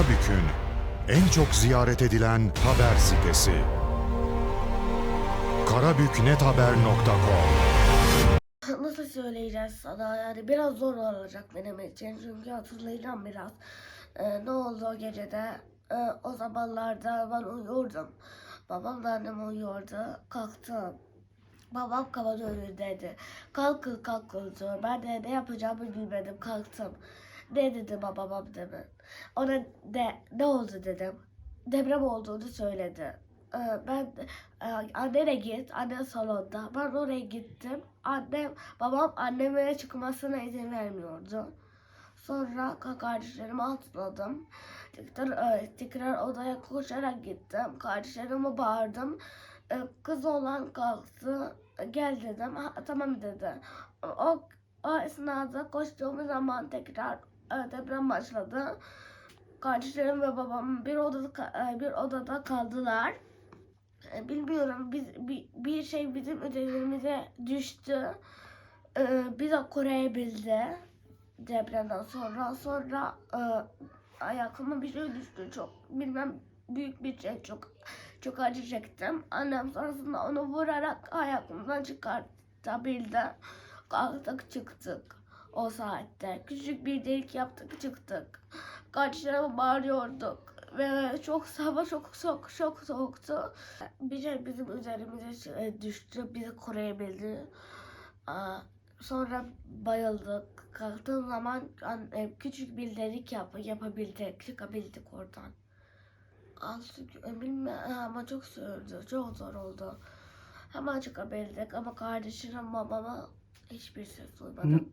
Karabük'ün en çok ziyaret edilen haber sitesi. karabüknethaber.com Nasıl söyleyeceğiz sana yani biraz zor olacak benim için çünkü hatırlayacağım biraz. Ee, ne oldu o gecede? Ee, o zamanlarda ben uyuyordum. Babam da annem uyuyordu. Kalktım. Babam kafanın önündeydi. Kalkın kalkın diyor. Ben de ne yapacağımı bilmedim. Kalktım. Ne dedi babam demin. Ona de, ne oldu dedim. Deprem olduğunu söyledi. Ee, ben e, annene git, anne salonda. Ben oraya gittim. Annem, babam anneme çıkmasına izin vermiyordu. Sonra kardeşlerimi atladım. Tekrar, e, tekrar odaya koşarak gittim. Kardeşlerime bağırdım. E, Kız olan kalktı. Gel dedim. Ha, tamam dedi. O, o esnada koştuğum zaman tekrar deprem başladı. Kardeşlerim ve babam bir odada e, bir odada kaldılar. E, Bilmiyorum biz bir, şey bizim üzerimize düştü. E, biz de koruyabildi depremden sonra. Sonra ayakıma bir şey düştü çok. Bilmem büyük bir şey çok çok acı çektim. Annem sonrasında onu vurarak ayakımdan çıkartabildi. Kalktık çıktık o saatte. Küçük bir delik yaptık çıktık. Kardeşlerime bağırıyorduk. Ve çok hava çok çok çok soğuktu. Bir şey bizim üzerimize e, düştü. Bizi koruyabildi. Sonra bayıldık. Kalktığım zaman an- e, küçük bir delik yap yapabildik. Çıkabildik oradan. Artık bilmem ama çok sürdü. Çok zor oldu. Hemen çıkabildik ama kardeşim babama hiçbir ses duymadım.